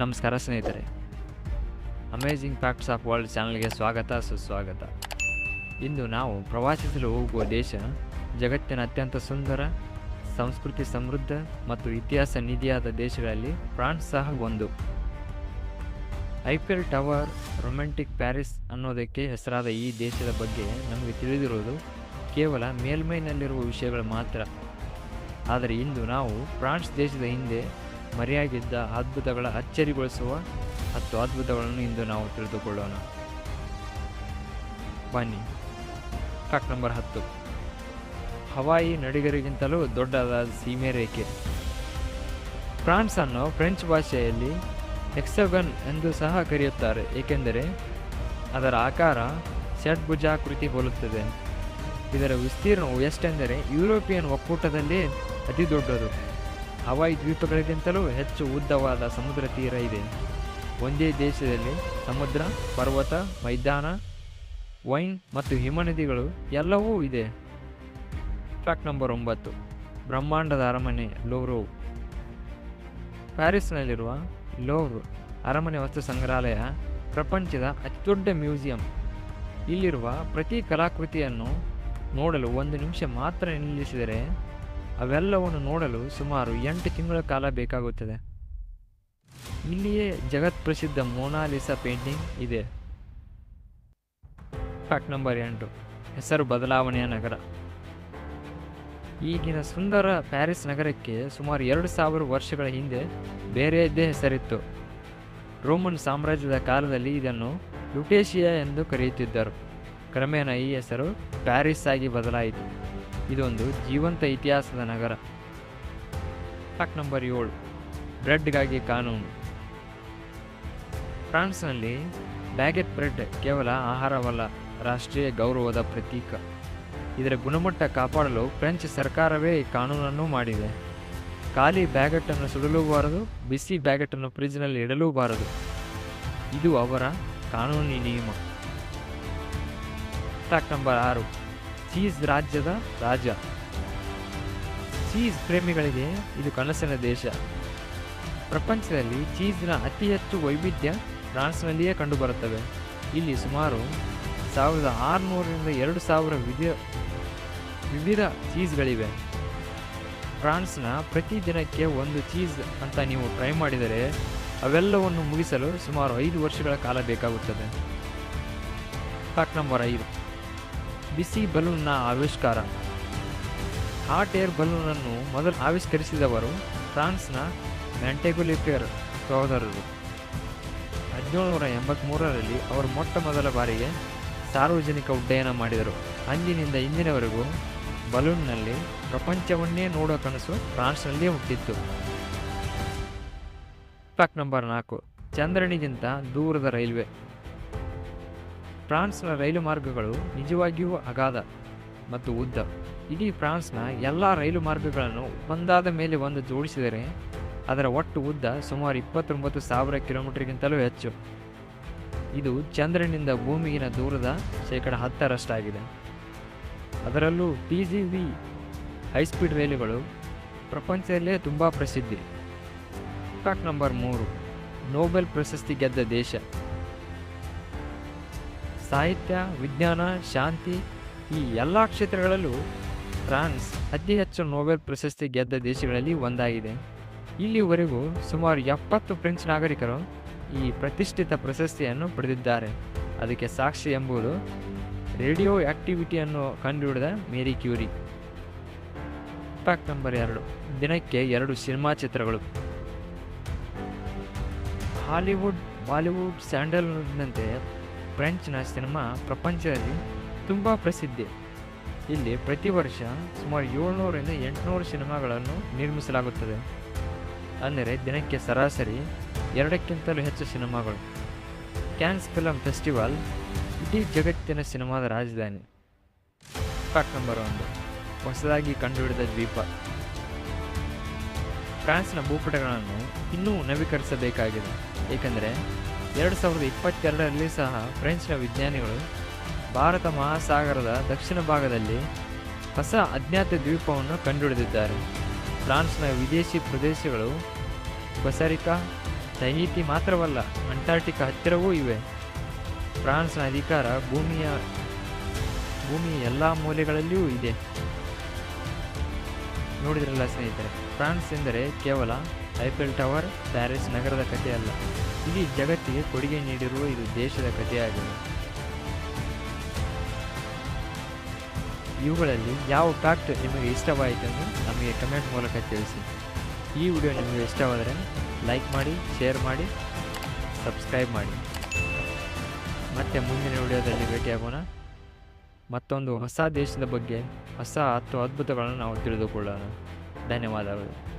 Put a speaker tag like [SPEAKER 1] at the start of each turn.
[SPEAKER 1] ನಮಸ್ಕಾರ ಸ್ನೇಹಿತರೆ. Amazing facts of world ಚಾನಲ್ಗೆ ಸ್ವಾಗತ, ಸುಸ್ವಾಗತ. ಇಂದು ನಾವು ಪ್ರವಾಸಿಸಲು ಹೋಗುವ ದೇಶ ಜಗತ್ತಿನ ಅತ್ಯಂತ ಸುಂದರ, ಸಂಸ್ಕೃತಿ ಸಮೃದ್ಧ ಮತ್ತು ಇತಿಹಾಸ ನಿಧಿಯಾದ ದೇಶಗಳಲ್ಲಿ ಫ್ರಾನ್ಸ್ ಸಹ ಒಂದು. ಐಫೆಲ್ ಟವರ್, ರೊಮ್ಯಾಂಟಿಕ್ ಪ್ಯಾರಿಸ್ ಅನ್ನೋದಕ್ಕೆ ಹೆಸರಾದ ಈ ದೇಶದ ಬಗ್ಗೆ ನಮಗೆ ತಿಳಿದಿರುವುದು ಕೇವಲ ಮೇಲ್ಮೈನಲ್ಲಿರುವ ವಿಷಯಗಳು ಮಾತ್ರ. ಆದರೆ ಇಂದು ನಾವು ಫ್ರಾನ್ಸ್ ದೇಶದ ಹಿಂದೆ ಮರೆಯಾಗಿದ್ದ ಅದ್ಭುತಗಳ ಅಚ್ಚರಿಗೊಳಿಸುವ ಹತ್ತು ಅದ್ಭುತಗಳನ್ನು ಇಂದು ನಾವು ತಿಳಿದುಕೊಳ್ಳೋಣ. ಬನ್ನಿ. ಫ್ಯಾಕ್ಟ್ ನಂಬರ್ ಹತ್ತು. ಹವಾಯಿ ನಡಿಗರಿಗಿಂತಲೂ ದೊಡ್ಡದಾದ ಸೀಮೆ ರೇಖೆ. ಫ್ರಾನ್ಸ್ ಅನ್ನು ಫ್ರೆಂಚ್ ಭಾಷೆಯಲ್ಲಿ ಎಕ್ಸಗನ್ ಎಂದು ಸಹ ಕರೆಯುತ್ತಾರೆ, ಏಕೆಂದರೆ ಅದರ ಆಕಾರ ಷಡ್ಭುಜಾಕೃತಿ ಹೋಲುತ್ತದೆ. ಇದರ ವಿಸ್ತೀರ್ಣವು ಎಷ್ಟೆಂದರೆ ಯುರೋಪಿಯನ್ ಒಕ್ಕೂಟದಲ್ಲಿ ಅತಿ ದೊಡ್ಡದು ಹವಾಯಿ ದ್ವೀಪಗಳಿಗಿಂತಲೂ ಹೆಚ್ಚು ಉದ್ದವಾದ ಸಮುದ್ರ ತೀರ ಇದೆ. ಒಂದೇ ದೇಶದಲ್ಲಿ ಸಮುದ್ರ, ಪರ್ವತ, ಮೈದಾನ, ವೈನ್ ಮತ್ತು ಹಿಮನದಿಗಳು ಎಲ್ಲವೂ ಇದೆ. ಫ್ಯಾಕ್ಟ್ ನಂಬರ್ ಒಂಬತ್ತು. ಬ್ರಹ್ಮಾಂಡದ ಅರಮನೆ ಲೋರೋ ಪ್ಯಾರಿಸ್ನಲ್ಲಿರುವ ಲೋವ್ರ್ ಅರಮನೆ ವಸ್ತು ಸಂಗ್ರಹಾಲಯ ಪ್ರಪಂಚದ ಅತಿದೊಡ್ಡ ಮ್ಯೂಸಿಯಂ. ಇಲ್ಲಿರುವ ಪ್ರತಿ ಕಲಾಕೃತಿಯನ್ನು ನೋಡಲು ಒಂದು ನಿಮಿಷ ಮಾತ್ರ ನಿಲ್ಲಿಸಿದರೆ ಅವೆಲ್ಲವನ್ನು ನೋಡಲು ಸುಮಾರು ಎಂಟು ತಿಂಗಳ ಕಾಲ ಬೇಕಾಗುತ್ತದೆ. ಇಲ್ಲಿಯೇ ಜಗತ್ ಪ್ರಸಿದ್ಧ ಮೊನಾಲಿಸಾ ಪೇಂಟಿಂಗ್ ಇದೆ. ಫ್ಯಾಕ್ಟ್ ನಂಬರ್ ಎಂಟು. ಹೆಸರು ಬದಲಾವಣೆಯ ನಗರ. ಈಗಿನ ಸುಂದರ ಪ್ಯಾರಿಸ್ ನಗರಕ್ಕೆ ಸುಮಾರು ಎರಡು ಸಾವಿರ ವರ್ಷಗಳ ಹಿಂದೆ ಬೇರೆಯದ್ದೇ ಹೆಸರಿತ್ತು. ರೋಮನ್ ಸಾಮ್ರಾಜ್ಯದ ಕಾಲದಲ್ಲಿ ಇದನ್ನು ಲುಟೇಶಿಯಾ ಎಂದು ಕರೆಯುತ್ತಿದ್ದರು. ಕ್ರಮೇಣ ಈ ಹೆಸರು ಪ್ಯಾರಿಸ್ ಆಗಿ ಬದಲಾಯಿತು. ಇದೊಂದು ಜೀವಂತ ಇತಿಹಾಸದ ನಗರ. ಫ್ಯಾಕ್ಟ್ ನಂಬರ್ ಏಳು, ಬ್ರೆಡ್ಗಾಗಿ ಕಾನೂನು. ಫ್ರಾನ್ಸ್ನಲ್ಲಿ ಬ್ಯಾಗೆಟ್ ಬ್ರೆಡ್ ಕೇವಲ ಆಹಾರವಲ್ಲ, ರಾಷ್ಟ್ರೀಯ ಗೌರವದ ಪ್ರತೀಕ. ಇದರ ಗುಣಮಟ್ಟ ಕಾಪಾಡಲು ಫ್ರೆಂಚ್ ಸರ್ಕಾರವೇ ಈ ಕಾನೂನನ್ನು ಮಾಡಿದೆ. ಖಾಲಿ ಬ್ಯಾಗೆಟನ್ನು ಸುಡಲೂಬಾರದು, ಬಿಸಿ ಬ್ಯಾಗೆಟನ್ನು ಫ್ರಿಜ್ನಲ್ಲಿ ಇಡಲೂಬಾರದು. ಇದು ಅವರ ಕಾನೂನಿ ನಿಯಮ. ಫ್ಯಾಕ್ಟ್ ನಂಬರ್ ಆರು ಚೀಸ್ ರಾಜ್ಯದ ರಾಜ. ಚೀಸ್ ಪ್ರೇಮಿಗಳಿಗೆ ಇದು ಕನಸಿನ ದೇಶ. ಪ್ರಪಂಚದಲ್ಲಿ ಚೀಸ್ನ ಅತಿ ಹೆಚ್ಚು ವೈವಿಧ್ಯ ಫ್ರಾನ್ಸ್ನಲ್ಲಿಯೇ ಕಂಡುಬರುತ್ತವೆ. ಇಲ್ಲಿ ಸುಮಾರು ಸಾವಿರದ ಆರುನೂರರಿಂದ ಎರಡು ಸಾವಿರ ವಿಧ ವಿವಿಧ ಚೀಸ್ಗಳಿವೆ. ಫ್ರಾನ್ಸ್ನ ಪ್ರತಿ ದಿನಕ್ಕೆ ಒಂದು ಚೀಸ್ ಅಂತ ನೀವು ಟ್ರೈ ಮಾಡಿದರೆ ಅವೆಲ್ಲವನ್ನು ಮುಗಿಸಲು ಸುಮಾರು ಐದು ವರ್ಷಗಳ ಕಾಲ ಬೇಕಾಗುತ್ತದೆ. ಫ್ಯಾಕ್ಟ್ ನಂಬರ್ ಐದು. ಬಿಸಿ ಬಲೂನ್ನ ಆವಿಷ್ಕಾರ. ಹಾಟ್ ಏರ್ ಬಲೂನನ್ನು ಮೊದಲು ಆವಿಷ್ಕರಿಸಿದವರು ಫ್ರಾನ್ಸ್ನ ಮ್ಯಾಂಟೆಗುಲಿಫೇರ್ ಸಹೋದರರು ಹದಿನೇಳುನೂರ ಎಂಬತ್ತ್ಮೂರರಲ್ಲಿ ಅವರು ಮೊಟ್ಟ ಮೊದಲ ಬಾರಿಗೆ ಸಾರ್ವಜನಿಕ ಉಡ್ಡಯನ ಮಾಡಿದರು. ಅಂದಿನಿಂದ ಇಂದಿನವರೆಗೂ ಬಲೂನ್ನಲ್ಲಿ ಪ್ರಪಂಚವನ್ನೇ ನೋಡೋ ಕನಸು ಫ್ರಾನ್ಸ್ನಲ್ಲೇ ಹುಟ್ಟಿತ್ತು. ಫ್ಯಾಕ್ಟ್ ನಂಬರ್ ನಾಲ್ಕು. ಚಂದ್ರನಿಗಿಂತ ದೂರದ ರೈಲ್ವೆ. ಫ್ರಾನ್ಸ್ನ ರೈಲು ಮಾರ್ಗಗಳು ನಿಜವಾಗಿಯೂ ಅಗಾಧ ಮತ್ತು ಉದ್ದ. ಇಡೀ ಫ್ರಾನ್ಸ್ನ ಎಲ್ಲ ರೈಲು ಮಾರ್ಗಗಳನ್ನು ಒಂದಾದ ಮೇಲೆ ಒಂದು ಜೋಡಿಸಿದರೆ ಅದರ ಒಟ್ಟು ಉದ್ದ ಸುಮಾರು ಇಪ್ಪತ್ತೊಂಬತ್ತು ಸಾವಿರ ಕಿಲೋಮೀಟರ್ಗಿಂತಲೂ ಹೆಚ್ಚು. ಇದು ಚಂದ್ರನಿಂದ ಭೂಮಿಗಿನ ದೂರದ ಶೇಕಡ ಹತ್ತರಷ್ಟಾಗಿದೆ. ಅದರಲ್ಲೂ ಟಿ ಜಿ ವಿ ಹೈಸ್ಪೀಡ್ ರೈಲುಗಳು ಪ್ರಪಂಚದಲ್ಲೇ ತುಂಬ ಪ್ರಸಿದ್ಧಿ. ಫ್ಯಾಕ್ಟ್ ನಂಬರ್ ಮೂರು, ನೋಬೆಲ್ ಪ್ರಶಸ್ತಿ ಗೆದ್ದ ದೇಶ. ಸಾಹಿತ್ಯ, ವಿಜ್ಞಾನ, ಶಾಂತಿ ಈ ಎಲ್ಲ ಕ್ಷೇತ್ರಗಳಲ್ಲೂ ಫ್ರಾನ್ಸ್ ಅತಿ ಹೆಚ್ಚು ನೋಬೆಲ್ ಪ್ರಶಸ್ತಿ ಗೆದ್ದ ದೇಶಗಳಲ್ಲಿ ಒಂದಾಗಿದೆ. ಇಲ್ಲಿವರೆಗೂ ಸುಮಾರು ಎಪ್ಪತ್ತು ಫ್ರೆಂಚ್ ನಾಗರಿಕರು ಈ ಪ್ರತಿಷ್ಠಿತ ಪ್ರಶಸ್ತಿಯನ್ನು ಪಡೆದಿದ್ದಾರೆ. ಅದಕ್ಕೆ ಸಾಕ್ಷಿ ಎಂಬುದು ರೇಡಿಯೋ ಆಕ್ಟಿವಿಟಿಯನ್ನು ಕಂಡುಹಿಡಿದ ಮೇರಿ ಕ್ಯೂರಿ. ಫ್ಯಾಕ್ಟ್ ನಂಬರ್ ಎರಡು, ದಿನಕ್ಕೆ ಎರಡು ಸಿನಿಮಾ ಚಿತ್ರಗಳು. ಹಾಲಿವುಡ್, ಬಾಲಿವುಡ್ ಸ್ಯಾಂಡಲ್ವುಡ್ನಂತೆ ಫ್ರೆಂಚ್ನ ಸಿನಿಮಾ ಪ್ರಪಂಚದಲ್ಲಿ ತುಂಬ ಪ್ರಸಿದ್ಧಿ. ಇಲ್ಲಿ ಪ್ರತಿ ವರ್ಷ ಸುಮಾರು ಏಳ್ನೂರಿಂದ ಎಂಟುನೂರು ಸಿನಿಮಾಗಳನ್ನು ನಿರ್ಮಿಸಲಾಗುತ್ತದೆ. ಅಂದರೆ ದಿನಕ್ಕೆ ಸರಾಸರಿ ಎರಡಕ್ಕಿಂತಲೂ ಹೆಚ್ಚು ಸಿನಿಮಾಗಳು. ಕ್ಯಾನ್ಸ್ ಫಿಲಮ್ ಫೆಸ್ಟಿವಲ್ ಇಡೀ ಜಗತ್ತಿನ ಸಿನಿಮಾದ ರಾಜಧಾನಿ. ಫ್ಯಾಕ್ಟ್ ನಂಬರ್ ಒಂದು, ಹೊಸದಾಗಿ ಕಂಡುಹಿಡಿದ ದ್ವೀಪ. ಫ್ರಾನ್ಸ್ನ ಭೂಪಟಗಳನ್ನು ಇನ್ನೂ ನವೀಕರಿಸಬೇಕಾಗಿದೆ. ಏಕೆಂದರೆ ಎರಡು ಸಾವಿರದ ಇಪ್ಪತ್ತೆರಡರಲ್ಲಿ ಸಹ ಫ್ರೆಂಚ್ನ ವಿಜ್ಞಾನಿಗಳು ಭಾರತ ಮಹಾಸಾಗರದ ದಕ್ಷಿಣ ಭಾಗದಲ್ಲಿ ಹೊಸ ಅಜ್ಞಾತ ದ್ವೀಪವನ್ನು ಕಂಡುಹಿಡಿದಿದ್ದಾರೆ. ಫ್ರಾನ್ಸ್ನ ವಿದೇಶಿ ಪ್ರದೇಶಗಳು ಬಸರಿಕಾ ತೈನೀತಿ ಮಾತ್ರವಲ್ಲ ಅಂಟಾರ್ಟಿಕಾ ಹತ್ತಿರವೂ ಇವೆ. ಫ್ರಾನ್ಸ್ನ ಅಧಿಕಾರ ಭೂಮಿಯ ಭೂಮಿಯ ಎಲ್ಲ ಮೂಲೆಗಳಲ್ಲಿಯೂ ಇದೆ. ನೋಡಿದ್ರಲ್ಲ ಸ್ನೇಹಿತರೆ, ಫ್ರಾನ್ಸ್ ಎಂದರೆ ಕೇವಲ ಐಫೆಲ್ ಟವರ್ ಪ್ಯಾರಿಸ್ ನಗರದ ಕಥೆಯಲ್ಲ. ಇಡೀ ಜಗತ್ತಿಗೆ ಕೊಡುಗೆ ನೀಡಿರುವ ಇದು ದೇಶದ ಕಥೆಯಾಗಿದೆ. ಇವುಗಳಲ್ಲಿ ಯಾವ ಫ್ಯಾಕ್ಟ್ ನಿಮಗೆ ಇಷ್ಟವಾಯಿತೆಂದು ನಮಗೆ ಕಮೆಂಟ್ ಮೂಲಕ ತಿಳಿಸಿ. ಈ ವಿಡಿಯೋ ನಿಮಗೆ ಇಷ್ಟವಾದರೆ ಲೈಕ್ ಮಾಡಿ, ಶೇರ್ ಮಾಡಿ, ಸಬ್ಸ್ಕ್ರೈಬ್ ಮಾಡಿ. ಮತ್ತೆ ಮುಂದಿನ ವಿಡಿಯೋದಲ್ಲಿ ಭೇಟಿಯಾಗೋಣ. ಮತ್ತೊಂದು ಹೊಸ ದೇಶದ ಬಗ್ಗೆ, ಹೊಸ ಹತ್ತು ಅದ್ಭುತಗಳನ್ನು ನಾವು ತಿಳಿದುಕೊಳ್ಳೋಣ. ಧನ್ಯವಾದಗಳು.